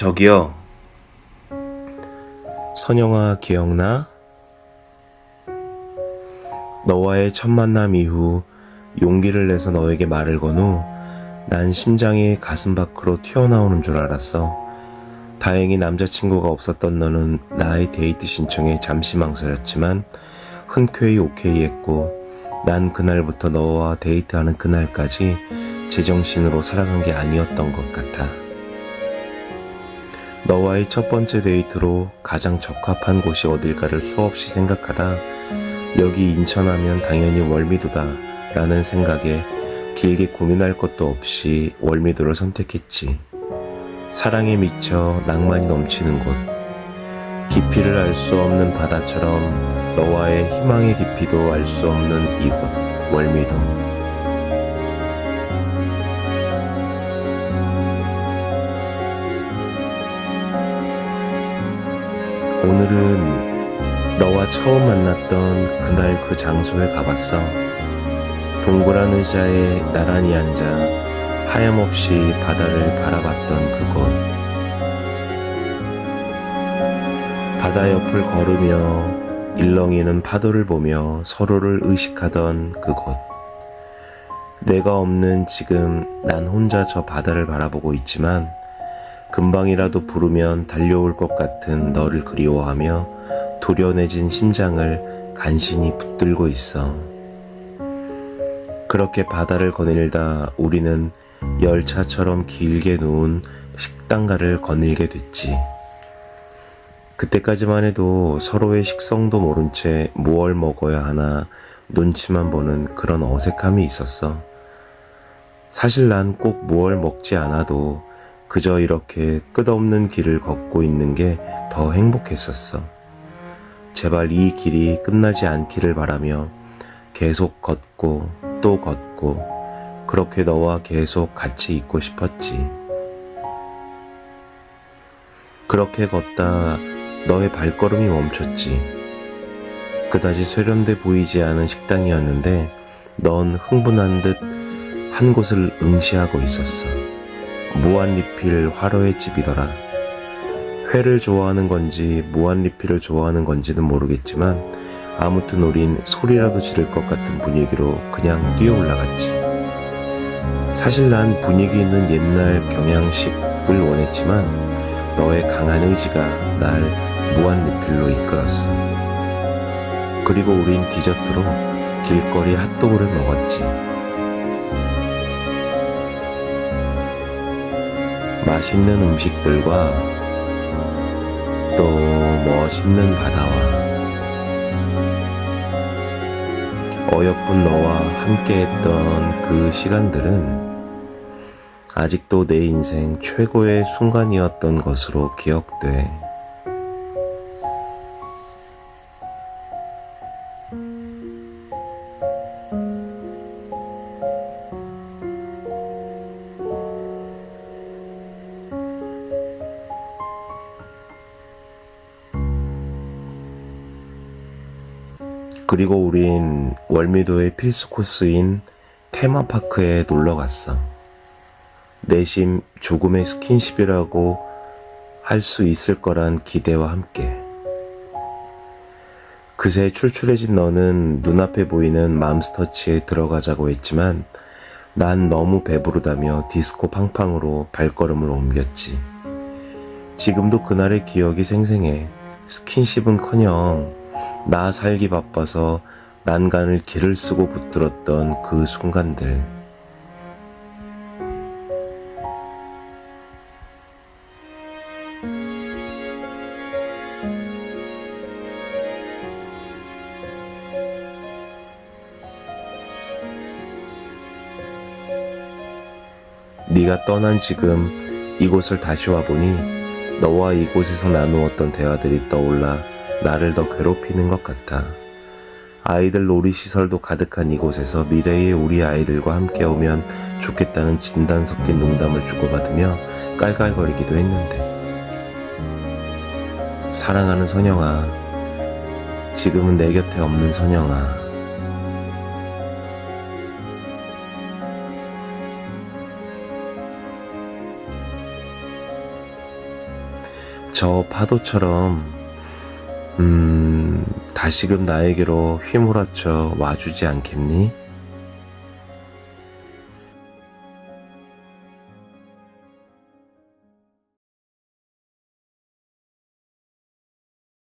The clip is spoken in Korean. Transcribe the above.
저기요. 선영아, 기억나? 너와의 첫 만남 이후 용기를 내서 너에게 말을 건 후 난 심장이 가슴 밖으로 튀어나오는 줄 알았어. 다행히 남자친구가 없었던 너는 나의 데이트 신청에 잠시 망설였지만 흔쾌히 오케이 했고 난 그날부터 너와 데이트하는 그날까지 제정신으로 살아간 게 아니었던 것 같아. 너와의 첫 번째 데이트로 가장 적합한 곳이 어딜까를 수없이 생각하다 여기 인천하면 당연히 월미도다 라는 생각에 길게 고민할 것도 없이 월미도를 선택했지. 사랑에 미쳐 낭만이 넘치는 곳. 깊이를 알 수 없는 바다처럼 너와의 희망의 깊이도 알 수 없는 이곳, 월미도. 오늘은 너와 처음 만났던 그날 그 장소에 가봤어. 동그란 의자에 나란히 앉아 하염없이 바다를 바라봤던 그곳. 바다 옆을 걸으며 일렁이는 파도를 보며 서로를 의식하던 그곳. 내가 없는 지금 난 혼자 저 바다를 바라보고 있지만 금방이라도 부르면 달려올 것 같은 너를 그리워하며 도련해진 심장을 간신히 붙들고 있어. 그렇게 바다를 거닐다 우리는 열차처럼 길게 누운 식당가를 거닐게 됐지. 그때까지만 해도 서로의 식성도 모른 채 무얼 먹어야 하나 눈치만 보는 그런 어색함이 있었어. 사실 난 꼭 무얼 먹지 않아도 그저 이렇게 끝없는 길을 걷고 있는 게 더 행복했었어. 제발 이 길이 끝나지 않기를 바라며 계속 걷고 또 걷고 그렇게 너와 계속 같이 있고 싶었지. 그렇게 걷다 너의 발걸음이 멈췄지. 그다지 세련돼 보이지 않은 식당이었는데 넌 흥분한 듯 한 곳을 응시하고 있었어. 무한리필 화로의 집이더라. 회를 좋아하는 건지 무한리필을 좋아하는 건지는 모르겠지만 아무튼 우린 소리라도 지를 것 같은 분위기로 그냥 뛰어 올라갔지. 사실 난 분위기 있는 옛날 경양식을 원했지만 너의 강한 의지가 날 무한리필로 이끌었어. 그리고 우린 디저트로 길거리 핫도그를 먹었지. 맛있는 음식들과 또 멋있는 바다와 어여쁜 너와 함께했던 그 시간들은 아직도 내 인생 최고의 순간이었던 것으로 기억돼. 그리고 우린 월미도의 필수 코스인 테마파크에 놀러 갔어. 내심 조금의 스킨십이라고 할 수 있을 거란 기대와 함께. 그새 출출해진 너는 눈앞에 보이는 맘스터치에 들어가자고 했지만 난 너무 배부르다며 디스코 팡팡으로 발걸음을 옮겼지. 지금도 그날의 기억이 생생해. 스킨십은 커녕 나 살기 바빠서 난간을 길을 쓰고 붙들었던 그 순간들. 네가 떠난 지금 이곳을 다시 와보니 너와 이곳에서 나누었던 대화들이 떠올라 나를 더 괴롭히는 것 같아. 아이들 놀이시설도 가득한 이곳에서 미래의 우리 아이들과 함께 오면 좋겠다는 진단 섞인 농담을 주고받으며 깔깔거리기도 했는데. 사랑하는 선영아, 지금은 내 곁에 없는 선영아. 저 파도처럼, 음, 다시금 나에게로 휘몰아쳐 와주지 않겠니?